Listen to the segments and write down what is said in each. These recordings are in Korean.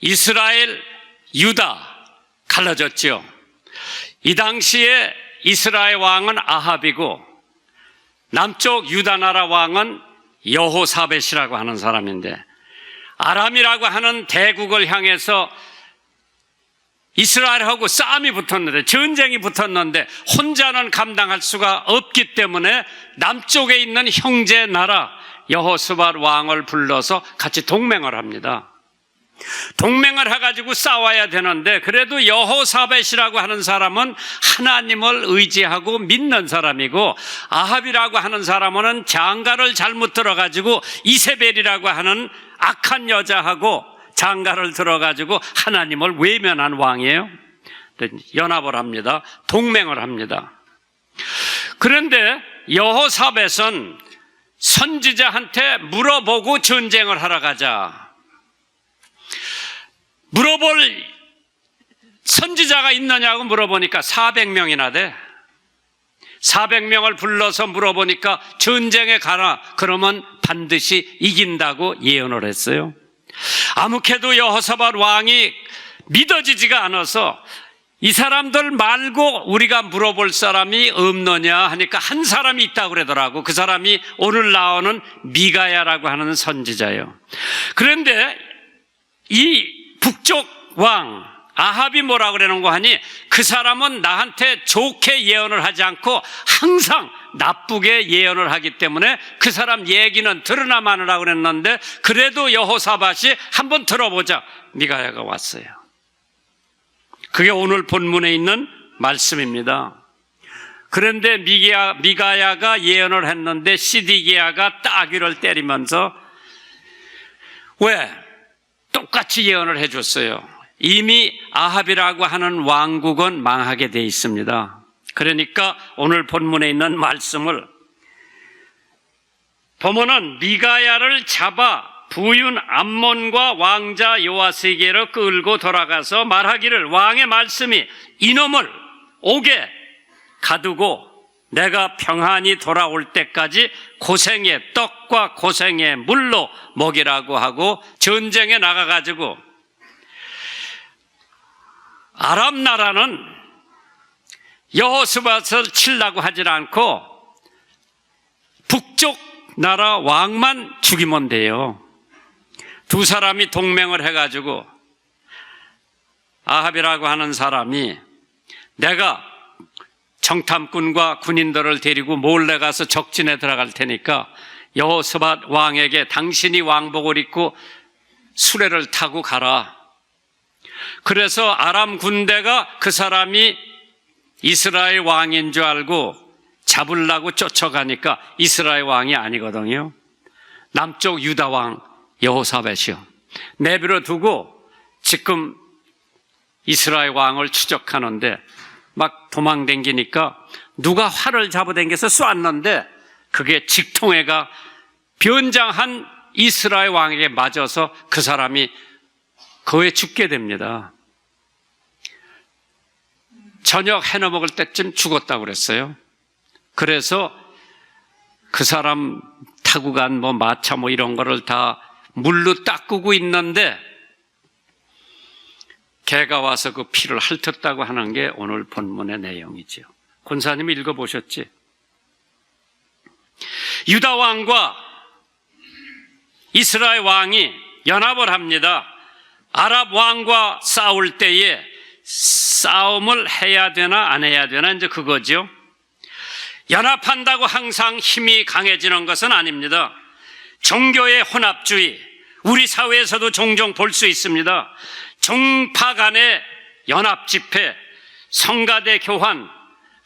이스라엘, 유다 갈라졌지요. 이 당시에 이스라엘 왕은 아합이고 남쪽 유다 나라 왕은 여호사벳이라고 하는 사람인데 아람이라고 하는 대국을 향해서 이스라엘하고 싸움이 붙었는데 전쟁이 붙었는데 혼자는 감당할 수가 없기 때문에 남쪽에 있는 형제 나라 여호스밧 왕을 불러서 같이 동맹을 합니다. 동맹을 해가지고 싸워야 되는데 그래도 여호사벳이라고 하는 사람은 하나님을 의지하고 믿는 사람이고 아합이라고 하는 사람은 장가를 잘못 들어가지고 이세벨이라고 하는 악한 여자하고 장가를 들어가지고 하나님을 외면한 왕이에요. 연합을 합니다. 동맹을 합니다. 그런데 여호사벳은 선지자한테 물어보고 전쟁을 하러 가자. 물어볼 선지자가 있느냐고 물어보니까 400명이나 돼. 400명을 불러서 물어보니까 전쟁에 가라. 그러면 반드시 이긴다고 예언을 했어요. 아무캐도 여호사밧 왕이 믿어지지가 않아서 이 사람들 말고 우리가 물어볼 사람이 없느냐 하니까 한 사람이 있다고 그러더라고. 그 사람이 오늘 나오는 미가야라고 하는 선지자예요. 그런데 이 북쪽 왕 아합이 뭐라 그러는 거 하니 그 사람은 나한테 좋게 예언을 하지 않고 항상 나쁘게 예언을 하기 때문에 그 사람 얘기는 들으나 마느라 그랬는데 그래도 여호사밭이 한번 들어보자 미가야가 왔어요. 그게 오늘 본문에 있는 말씀입니다. 그런데 미가야, 미가야가 예언을 했는데 시디기야가 따귀를 때리면서 왜 똑같이 예언을 해줬어요. 이미 아합이라고 하는 왕국은 망하게 돼 있습니다. 그러니까 오늘 본문에 있는 말씀을 보면은 미가야를 잡아 부윤 암몬과 왕자 요아스에게로 끌고 돌아가서 말하기를 왕의 말씀이 이놈을 옥에 가두고 내가 평안히 돌아올 때까지 고생의 떡과 고생의 물로 먹이라고 하고 전쟁에 나가가지고 아랍 나라는 여호수밧을 치려고 하질 않고 북쪽 나라 왕만 죽이면 돼요. 두 사람이 동맹을 해가지고 아합이라고 하는 사람이 내가 정탐꾼과 군인들을 데리고 몰래 가서 적진에 들어갈 테니까 여호스밧 왕에게 당신이 왕복을 입고 수레를 타고 가라. 그래서 아람 군대가 그 사람이 이스라엘 왕인 줄 알고 잡으려고 쫓아가니까 이스라엘 왕이 아니거든요. 남쪽 유다 왕 여호사벳이요. 내버려 두고 지금 이스라엘 왕을 추적하는데 막 도망댕기니까 누가 활을 잡아당겨서 쏘았는데 그게 직통해가 변장한 이스라엘 왕에게 맞아서 그 사람이 거에 죽게 됩니다. 저녁 해너 먹을 때쯤 죽었다고 그랬어요. 그래서 그 사람 타고 간 뭐 마차 뭐 이런 거를 다 물로 닦고 있는데 개가 와서 그 피를 핥았다고 하는 게 오늘 본문의 내용이죠. 권사님이 읽어보셨지? 유다 왕과 이스라엘 왕이 연합을 합니다. 아랍 왕과 싸울 때에 싸움을 해야 되나 안 해야 되나 이제 그거죠. 연합한다고 항상 힘이 강해지는 것은 아닙니다. 종교의 혼합주의, 우리 사회에서도 종종 볼 수 있습니다. 종파 간의 연합 집회, 성가대 교환,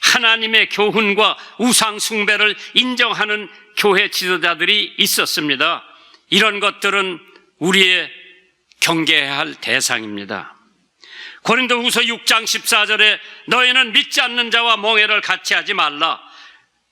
하나님의 교훈과 우상 숭배를 인정하는 교회 지도자들이 있었습니다. 이런 것들은 우리의 경계해야 할 대상입니다. 고린도 후서 6장 14절에 너희는 믿지 않는 자와 몽해를 같이 하지 말라.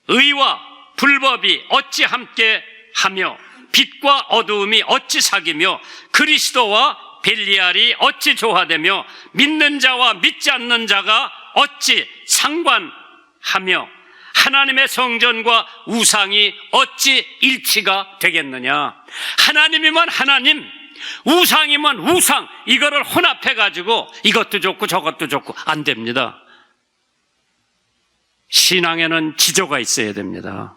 의와 불법이 어찌 함께 하며 빛과 어두움이 어찌 사귀며 그리스도와 벨리알이 어찌 조화되며 믿는 자와 믿지 않는 자가 어찌 상관하며 하나님의 성전과 우상이 어찌 일치가 되겠느냐? 하나님이면 하나님, 우상이면 우상, 이거를 혼합해 가지고 이것도 좋고 저것도 좋고 안 됩니다. 신앙에는 지조가 있어야 됩니다.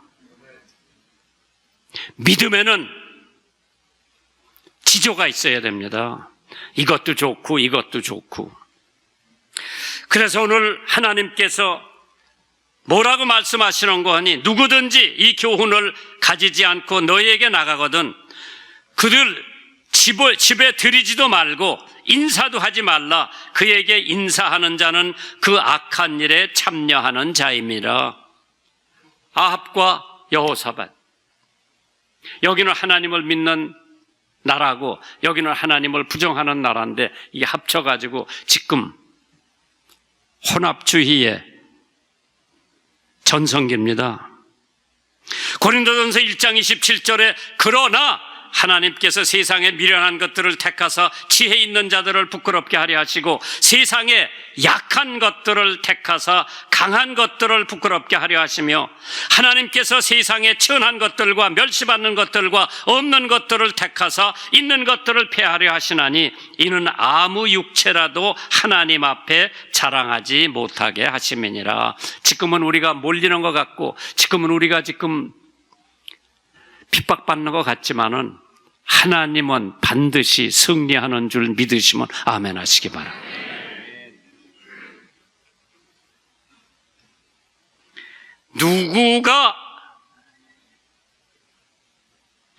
믿음에는 지조가 있어야 됩니다. 이것도 좋고 이것도 좋고. 그래서 오늘 하나님께서 뭐라고 말씀하시는 거 하니 누구든지 이 교훈을 가지지 않고 너희에게 나가거든 그들 집을, 집에 들이지도 말고 인사도 하지 말라. 그에게 인사하는 자는 그 악한 일에 참여하는 자임이라. 아합과 여호사밧. 여기는 하나님을 믿는 나라고 여기는 하나님을 부정하는 나라인데 이게 합쳐가지고 지금 혼합주의의 전성기입니다. 고린도전서 1장 27절에 그러나 하나님께서 세상에 미련한 것들을 택하사 지혜 있는 자들을 부끄럽게 하려 하시고 세상에 약한 것들을 택하사 강한 것들을 부끄럽게 하려 하시며 하나님께서 세상에 천한 것들과 멸시받는 것들과 없는 것들을 택하사 있는 것들을 폐하려 하시나니 이는 아무 육체라도 하나님 앞에 자랑하지 못하게 하심이니라. 지금은 우리가 몰리는 것 같고 지금은 우리가 지금 핍박받는 것 같지만은 하나님은 반드시 승리하는 줄 믿으시면 아멘 하시기 바랍니다. 누구가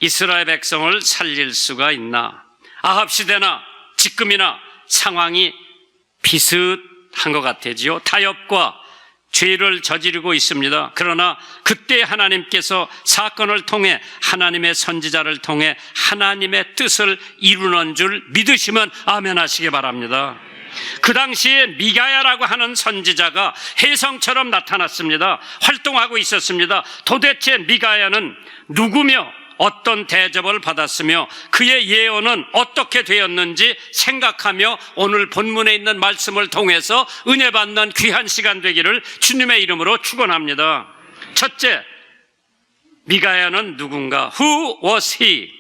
이스라엘 백성을 살릴 수가 있나? 아합 시대나 지금이나 상황이 비슷한 것 같아지요. 타협과 죄를 저지르고 있습니다. 그러나 그때 하나님께서 사건을 통해 하나님의 선지자를 통해 하나님의 뜻을 이루는 줄 믿으시면 아멘 하시기 바랍니다. 그 당시에 미가야라고 하는 선지자가 혜성처럼 나타났습니다. 활동하고 있었습니다. 도대체 미가야는 누구며 어떤 대접을 받았으며 그의 예언은 어떻게 되었는지 생각하며 오늘 본문에 있는 말씀을 통해서 은혜 받는 귀한 시간 되기를 주님의 이름으로 축원합니다. 첫째, 미가야는 누군가? Who was he?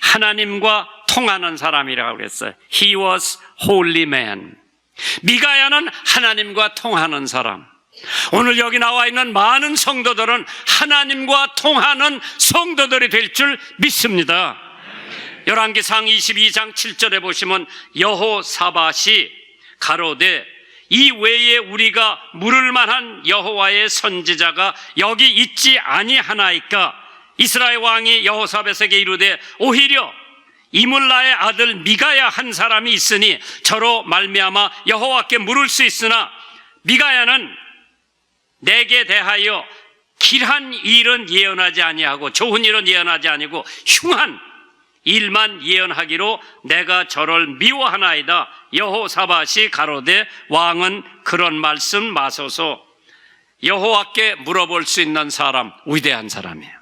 하나님과 통하는 사람이라고 그랬어요. He was holy man. 미가야는 하나님과 통하는 사람. 오늘 여기 나와 있는 많은 성도들은 하나님과 통하는 성도들이 될 줄 믿습니다. 열왕기상 22장 7절에 보시면 여호사밧이 가로되 이 외에 우리가 물을 만한 여호와의 선지자가 여기 있지 아니하나이까 이스라엘 왕이 여호사밧에게 이르되 오히려 이물라의 아들 미가야 한 사람이 있으니 저로 말미암아 여호와께 물을 수 있으나 미가야는 내게 대하여 길한 일은 예언하지 아니하고 좋은 일은 예언하지 아니고 흉한 일만 예언하기로 내가 저를 미워하나이다. 여호사밧이 가로되 왕은 그런 말씀 마소서 여호와께 물어볼 수 있는 사람 위대한 사람이에요.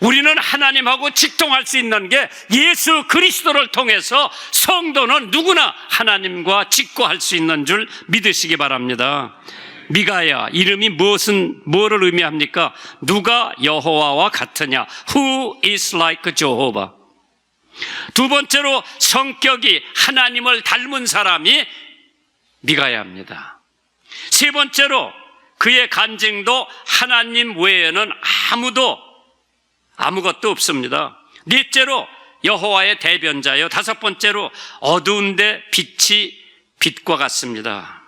우리는 하나님하고 직통할 수 있는 게 예수 그리스도를 통해서 성도는 누구나 하나님과 직구할 수 있는 줄 믿으시기 바랍니다. 미가야 이름이 무엇은 뭐를 의미합니까? 누가 여호와와 같으냐? Who is like Jehovah? 두 번째로 성격이 하나님을 닮은 사람이 미가야입니다. 세 번째로 그의 간증도 하나님 외에는 아무도 아무것도 없습니다. 넷째로 여호와의 대변자요. 다섯 번째로 어두운데 빛이 빛과 같습니다.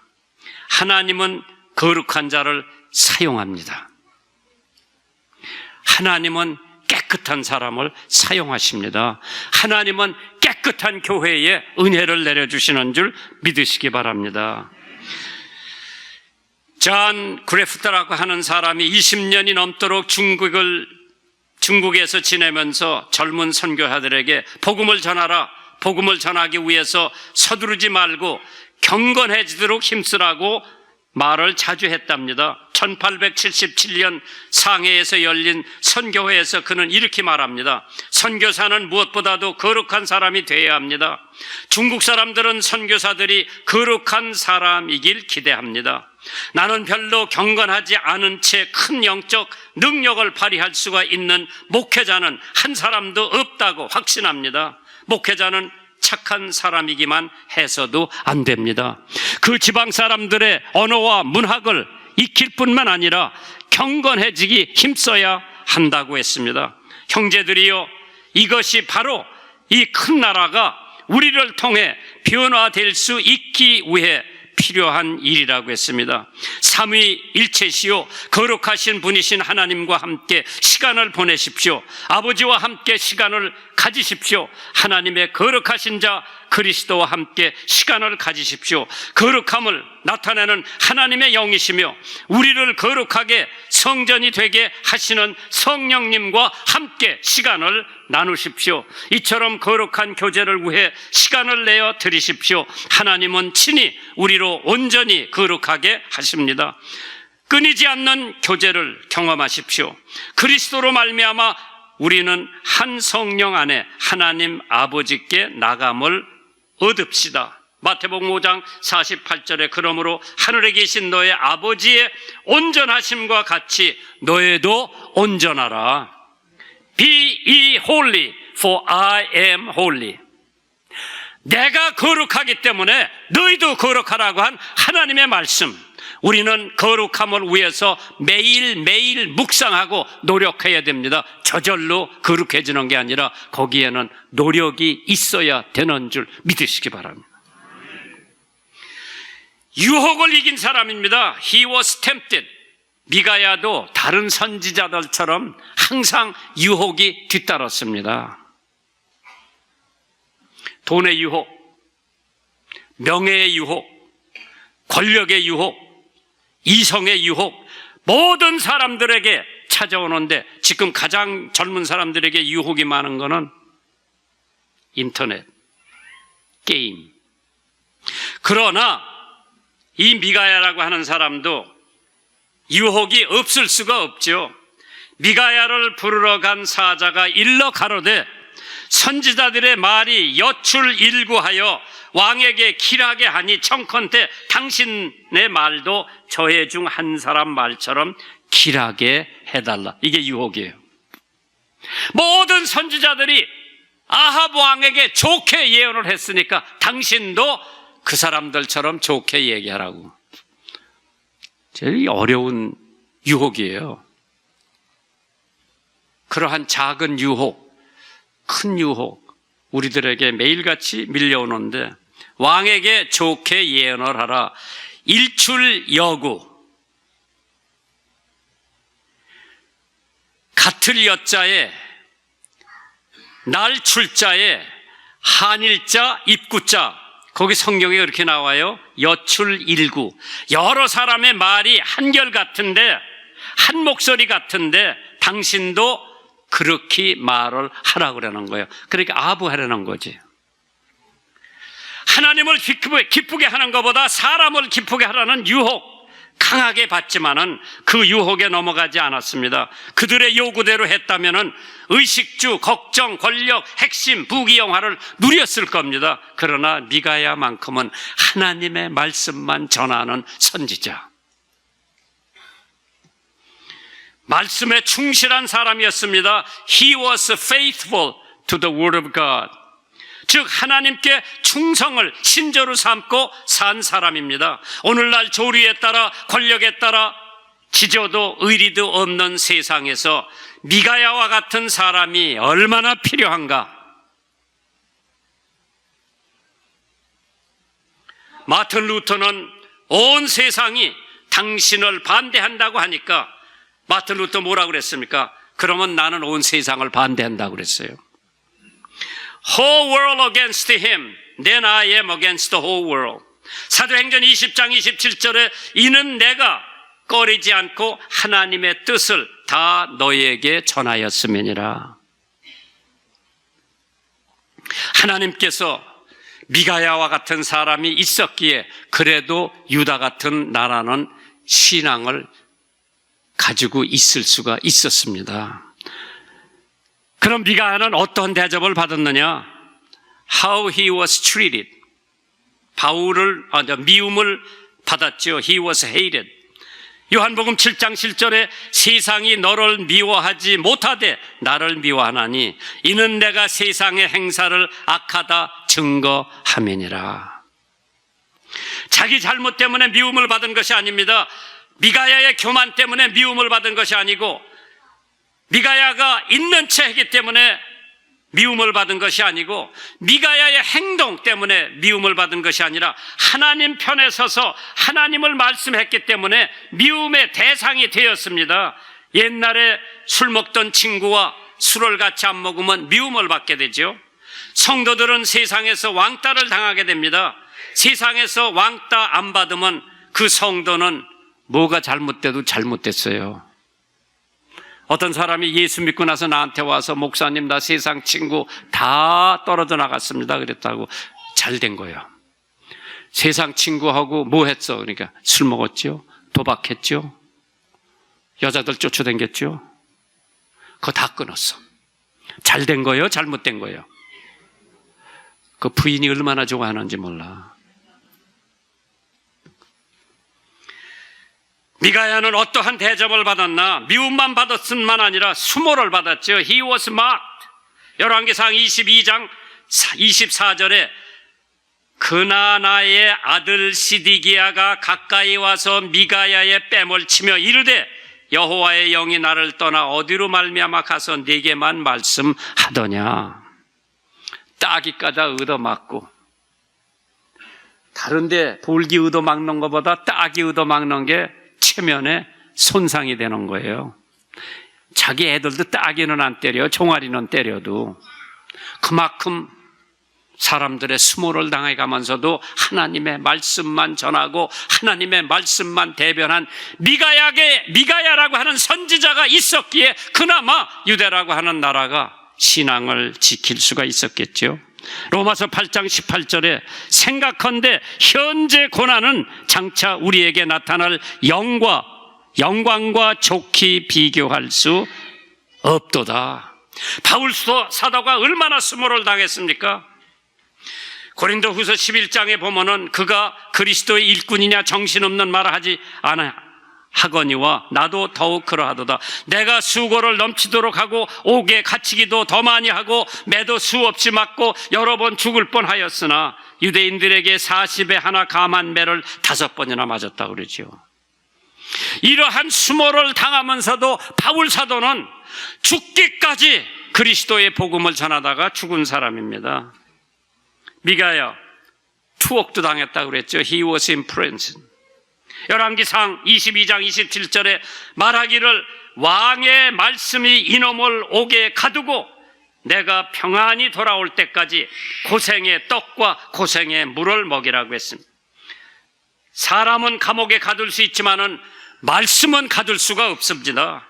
하나님은 거룩한 자를 사용합니다. 하나님은 깨끗한 사람을 사용하십니다. 하나님은 깨끗한 교회에 은혜를 내려주시는 줄 믿으시기 바랍니다. 존 그레프트라고 하는 사람이 20년이 넘도록 중국을 중국에서 지내면서 젊은 선교사들에게 복음을 전하라. 복음을 전하기 위해서 서두르지 말고 경건해지도록 힘쓰라고 말을 자주 했답니다. 1877년 상해에서 열린 선교회에서 그는 이렇게 말합니다. 선교사는 무엇보다도 거룩한 사람이 되어야 합니다. 중국 사람들은 선교사들이 거룩한 사람이길 기대합니다. 나는 별로 경건하지 않은 채 큰 영적 능력을 발휘할 수가 있는 목회자는 한 사람도 없다고 확신합니다. 목회자는 착한 사람이기만 해서도 안 됩니다. 그 지방 사람들의 언어와 문학을 익힐 뿐만 아니라 경건해지기 힘써야 한다고 했습니다. 형제들이요, 이것이 바로 이 큰 나라가 우리를 통해 변화될 수 있기 위해 필요한 일이라고 했습니다. 삼위일체시요 거룩하신 분이신 하나님과 함께 시간을 보내십시오. 아버지와 함께 시간을 가지십시오. 하나님의 거룩하신 자 그리스도와 함께 시간을 가지십시오. 거룩함을 나타내는 하나님의 영이시며 우리를 거룩하게 성전이 되게 하시는 성령님과 함께 시간을 나누십시오. 이처럼 거룩한 교제를 위해 시간을 내어 드리십시오. 하나님은 친히 우리로 온전히 거룩하게 하십니다. 끊이지 않는 교제를 경험하십시오. 그리스도로 말미암아 우리는 한 성령 안에 하나님 아버지께 나감을 얻읍시다. 마태복음 5장 48절에 그러므로 하늘에 계신 너의 아버지의 온전하심과 같이 너희도 온전하라. Be ye holy, for I am holy. 내가 거룩하기 때문에 너희도 거룩하라고 한 하나님의 말씀. 우리는 거룩함을 위해서 매일매일 묵상하고 노력해야 됩니다. 저절로 거룩해지는 게 아니라 거기에는 노력이 있어야 되는 줄 믿으시기 바랍니다. 유혹을 이긴 사람입니다. He was tempted. 미가야도 다른 선지자들처럼 항상 유혹이 뒤따랐습니다. 돈의 유혹, 명예의 유혹, 권력의 유혹, 이성의 유혹, 모든 사람들에게 찾아오는데 지금 가장 젊은 사람들에게 유혹이 많은 것은 인터넷, 게임. 그러나 이 미가야라고 하는 사람도 유혹이 없을 수가 없죠. 미가야를 부르러 간 사자가 일러 가로되 선지자들의 말이 여출 일구하여 왕에게 길하게 하니 청컨대 당신의 말도 저해 중 한 사람 말처럼 길하게 해달라. 이게 유혹이에요. 모든 선지자들이 아합 왕에게 좋게 예언을 했으니까 당신도 그 사람들처럼 좋게 얘기하라고. 제일 어려운 유혹이에요. 그러한 작은 유혹, 큰 유혹, 우리들에게 매일같이 밀려오는데 왕에게 좋게 예언을 하라. 일출 여구. 같을 여자에 날 출자에 한일자 입구자 거기 성경에 그렇게 나와요. 여출 일구. 여러 사람의 말이 한결 같은데 한 목소리 같은데 당신도 그렇게 말을 하라 그러는 거예요. 그러니까 아부하려는 거지. 하나님을 기쁘게 하는 것보다 사람을 기쁘게 하라는 유혹 강하게 받지만은 그 유혹에 넘어가지 않았습니다. 그들의 요구대로 했다면은 의식주, 걱정, 권력, 핵심, 부귀영화를 누렸을 겁니다. 그러나 미가야만큼은 하나님의 말씀만 전하는 선지자. 말씀에 충실한 사람이었습니다. He was faithful to the word of God. 즉 하나님께 충성을 신조로 삼고 산 사람입니다. 오늘날 조리에 따라 권력에 따라 지조도 의리도 없는 세상에서 미가야와 같은 사람이 얼마나 필요한가? 마틴 루터는 온 세상이 당신을 반대한다고 하니까 마틴 루터 뭐라고 그랬습니까? 그러면 나는 온 세상을 반대한다고 그랬어요. Whole world against him, then I am against the whole world. 사도행전 20장 27절에 이는 내가 꺼리지 않고 하나님의 뜻을 다 너희에게 전하였음이니라. 하나님께서 미가야와 같은 사람이 있었기에 그래도 유다 같은 나라는 신앙을 가지고 있을 수가 있었습니다. 그럼 미가야는 어떤 대접을 받았느냐? How he was treated. 바울을, 아, 미움을 받았지요. He was hated. 요한복음 7장 7절에 세상이 너를 미워하지 못하되 나를 미워하나니 이는 내가 세상의 행사를 악하다 증거함이니라. 자기 잘못 때문에 미움을 받은 것이 아닙니다. 미가야의 교만 때문에 미움을 받은 것이 아니고 미가야가 있는 채 했기 때문에 미움을 받은 것이 아니고 미가야의 행동 때문에 미움을 받은 것이 아니라 하나님 편에 서서 하나님을 말씀했기 때문에 미움의 대상이 되었습니다. 옛날에 술 먹던 친구와 술을 같이 안 먹으면 미움을 받게 되죠. 성도들은 세상에서 왕따를 당하게 됩니다. 세상에서 왕따 안 받으면 그 성도는 뭐가 잘못돼도 잘못됐어요. 어떤 사람이 예수 믿고 나서 나한테 와서 목사님 나 세상 친구 다 떨어져 나갔습니다. 그랬다고 잘 된 거예요. 세상 친구하고 뭐 했어? 그러니까 술 먹었죠. 도박했죠. 여자들 쫓아다녔죠. 그거 다 끊었어. 잘 된 거예요? 잘못된 거예요? 그 부인이 얼마나 좋아하는지 몰라. 미가야는 어떠한 대접을 받았나? 미움만 받았음만 아니라 수모를 받았죠. He was mocked. 열왕기상 22장 24절에 그나나의 아들 시디기야가 가까이 와서 미가야의 뺨을 치며 이르되 여호와의 영이 나를 떠나 어디로 말미암아 가서 네게만 말씀하더냐. 따기 까다 얻어맞고 다른데 볼기 얻어막는 것보다 따기 얻어막는 게 체면에 손상이 되는 거예요. 자기 애들도 따기는 안 때려, 종아리는 때려도 그만큼 사람들의 수모를 당해 가면서도 하나님의 말씀만 전하고 하나님의 말씀만 대변한 미가야게 미가야라고 하는 선지자가 있었기에 그나마 유대라고 하는 나라가 신앙을 지킬 수가 있었겠죠. 로마서 8장 18절에 생각한데 현재 고난은 장차 우리에게 나타날 영과 영광과 좋게 비교할 수 없도다. 바울 사도가 얼마나 수모를 당했습니까? 고린도 후서 11장에 보면은 그가 그리스도의 일꾼이냐 정신없는 말을 하지 않아 하거니와 나도 더욱 그러하도다. 내가 수고를 넘치도록 하고 옥에 갇히기도 더 많이 하고 매도 수없이 맞고 여러 번 죽을 뻔하였으나 유대인들에게 40에 하나 감한 매를 다섯 번이나 맞았다 그러지요. 이러한 수모를 당하면서도 바울 사도는 죽기까지 그리스도의 복음을 전하다가 죽은 사람입니다. 미가야 투옥도 당했다 그랬죠. He was in prison. 열왕기상 22장 27절에 말하기를 왕의 말씀이 이놈을 옥에 가두고 내가 평안히 돌아올 때까지 고생의 떡과 고생의 물을 먹이라고 했습니다. 사람은 감옥에 가둘 수 있지만은 말씀은 가둘 수가 없습니다.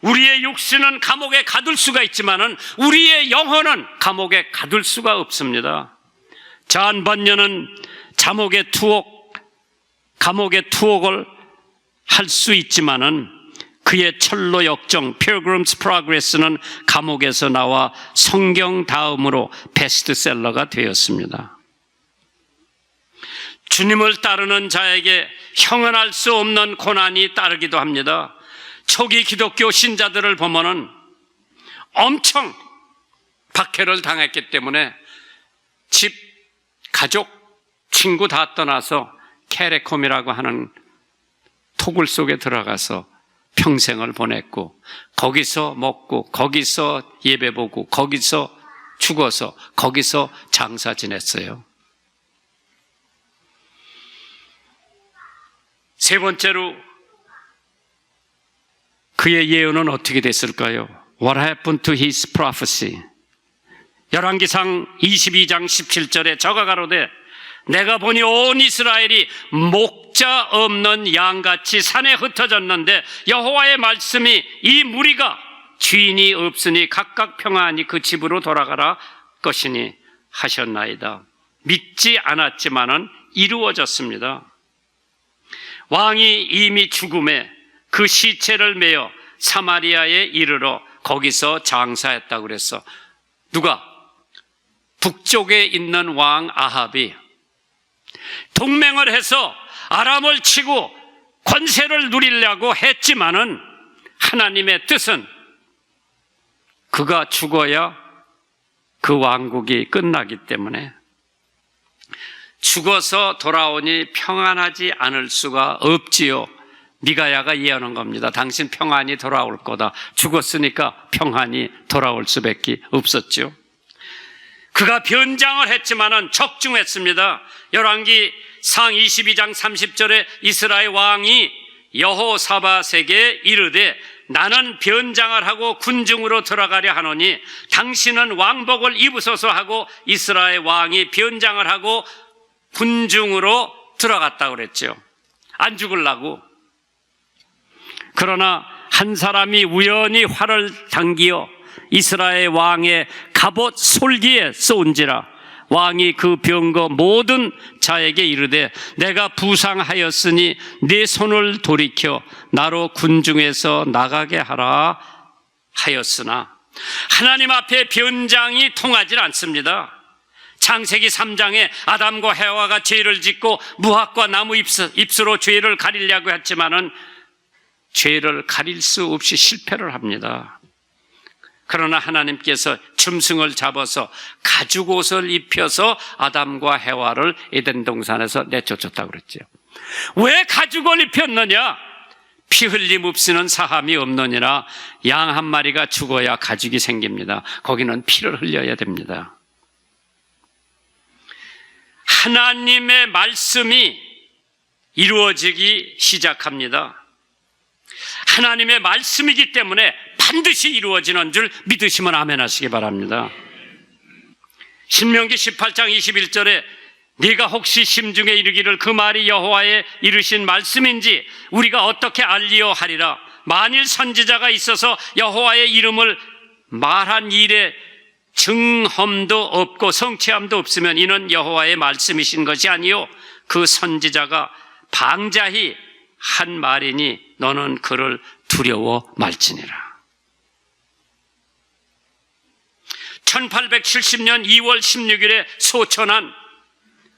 우리의 육신은 감옥에 가둘 수가 있지만은 우리의 영혼은 감옥에 가둘 수가 없습니다. 잔 번녀는 감옥의 투옥, 감옥의 투옥을 할 수 있지만은 그의 철로 역정 Pilgrim's Progress는 감옥에서 나와 성경 다음으로 베스트셀러가 되었습니다. 주님을 따르는 자에게 형언할 수 없는 고난이 따르기도 합니다. 초기 기독교 신자들을 보면은 엄청 박해를 당했기 때문에 집, 가족, 친구 다 떠나서 케레콤이라고 하는 토굴 속에 들어가서 평생을 보냈고 거기서 먹고 거기서 예배 보고 거기서 죽어서 거기서 장사 지냈어요. 세 번째로 그의 예언은 어떻게 됐을까요? What happened to his prophecy? 열왕기상 22장 17절에 저가 가로되 내가 보니 온 이스라엘이 목자 없는 양같이 산에 흩어졌는데 여호와의 말씀이 이 무리가 주인이 없으니 각각 평안히 그 집으로 돌아가라 것이니 하셨나이다. 믿지 않았지만은 이루어졌습니다. 왕이 이미 죽음에 그 시체를 메어 사마리아에 이르러 거기서 장사했다고 그랬어. 누가? 북쪽에 있는 왕 아합이 동맹을 해서 아람을 치고 권세를 누리려고 했지만은 하나님의 뜻은 그가 죽어야 그 왕국이 끝나기 때문에 죽어서 돌아오니 평안하지 않을 수가 없지요. 미가야가 예언한 겁니다. 당신 평안이 돌아올 거다. 죽었으니까 평안이 돌아올 수밖에 없었죠. 그가 변장을 했지만은 적중했습니다. 열왕기 상 22장 30절에 이스라엘 왕이 여호사밧에게 이르되 나는 변장을 하고 군중으로 들어가려 하노니 당신은 왕복을 입으소서 하고 이스라엘 왕이 변장을 하고 군중으로 들어갔다 그랬죠. 안 죽을라고. 그러나 한 사람이 우연히 활을 당기어 이스라엘 왕의 갑옷 솔기에 쏘은지라 왕이 그 병거 모든 자에게 이르되 내가 부상하였으니 네 손을 돌이켜 나로 군중에서 나가게 하라 하였으나 하나님 앞에 변장이 통하지 않습니다. 창세기 3장에 아담과 해와가 죄를 짓고 무학과 나무 잎으로 죄를 가리려고 했지만은 죄를 가릴 수 없이 실패를 합니다. 그러나 하나님께서 짐승을 잡아서 가죽 옷을 입혀서 아담과 해와를 에덴 동산에서 내쫓았다고 그랬죠. 왜 가죽을 입혔느냐? 피 흘림 없이는 사함이 없느니라 양 한 마리가 죽어야 가죽이 생깁니다. 거기는 피를 흘려야 됩니다. 하나님의 말씀이 이루어지기 시작합니다. 하나님의 말씀이기 때문에 반드시 이루어지는 줄 믿으시면 아멘 하시기 바랍니다. 신명기 18장 21절에 네가 혹시 심중에 이르기를 그 말이 여호와의 이르신 말씀인지 우리가 어떻게 알리오 하리라 만일 선지자가 있어서 여호와의 이름을 말한 일에 증험도 없고 성취함도 없으면 이는 여호와의 말씀이신 것이 아니요 그 선지자가 방자히 한 말이니 너는 그를 두려워 말지니라. 1870년 2월 16일에 소천한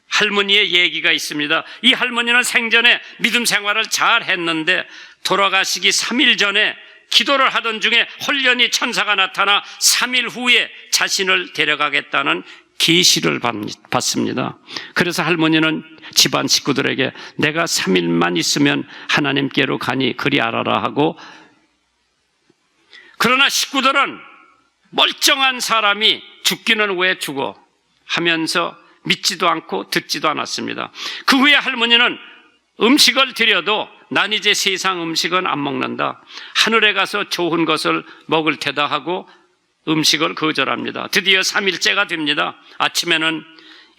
할머니의 얘기가 있습니다. 이 할머니는 생전에 믿음 생활을 잘 했는데 돌아가시기 3일 전에 기도를 하던 중에 홀연히 천사가 나타나 3일 후에 자신을 데려가겠다는 계시를 받습니다. 그래서 할머니는 집안 식구들에게 내가 3일만 있으면 하나님께로 가니 그리 알아라 하고 그러나 식구들은 멀쩡한 사람이 죽기는 왜 죽어 하면서 믿지도 않고 듣지도 않았습니다. 그 후에 할머니는 음식을 드려도 난 이제 세상 음식은 안 먹는다. 하늘에 가서 좋은 것을 먹을 테다 하고 음식을 거절합니다. 드디어 3일째가 됩니다. 아침에는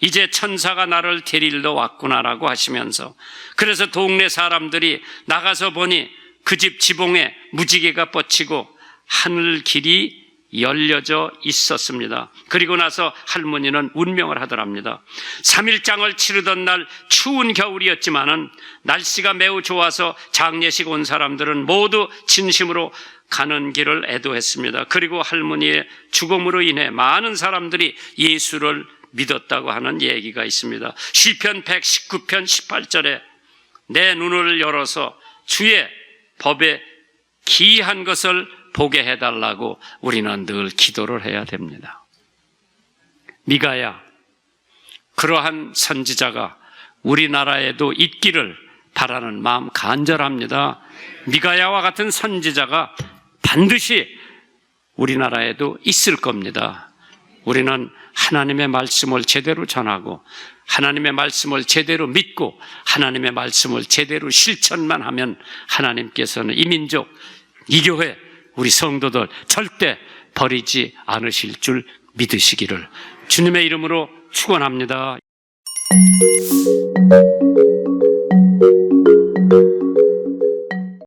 이제 천사가 나를 데리러 왔구나라고 하시면서 그래서 동네 사람들이 나가서 보니 그 집 지붕에 무지개가 뻗치고 하늘 길이 열려져 있었습니다. 그리고 나서 할머니는 운명을 하더랍니다. 3일장을 치르던 날 추운 겨울이었지만은 날씨가 매우 좋아서 장례식 온 사람들은 모두 진심으로 가는 길을 애도했습니다. 그리고 할머니의 죽음으로 인해 많은 사람들이 예수를 믿었다고 하는 얘기가 있습니다. 시편 119편 18절에 내 눈을 열어서 주의 법에 기이한 것을 보게 해달라고 우리는 늘 기도를 해야 됩니다. 미가야, 그러한 선지자가 우리나라에도 있기를 바라는 마음 간절합니다. 미가야와 같은 선지자가 반드시 우리나라에도 있을 겁니다. 우리는 하나님의 말씀을 제대로 전하고 하나님의 말씀을 제대로 믿고 하나님의 말씀을 제대로 실천만 하면 하나님께서는 이 민족, 이 교회, 우리 성도들 절대 버리지 않으실 줄 믿으시기를 주님의 이름으로 축원합니다.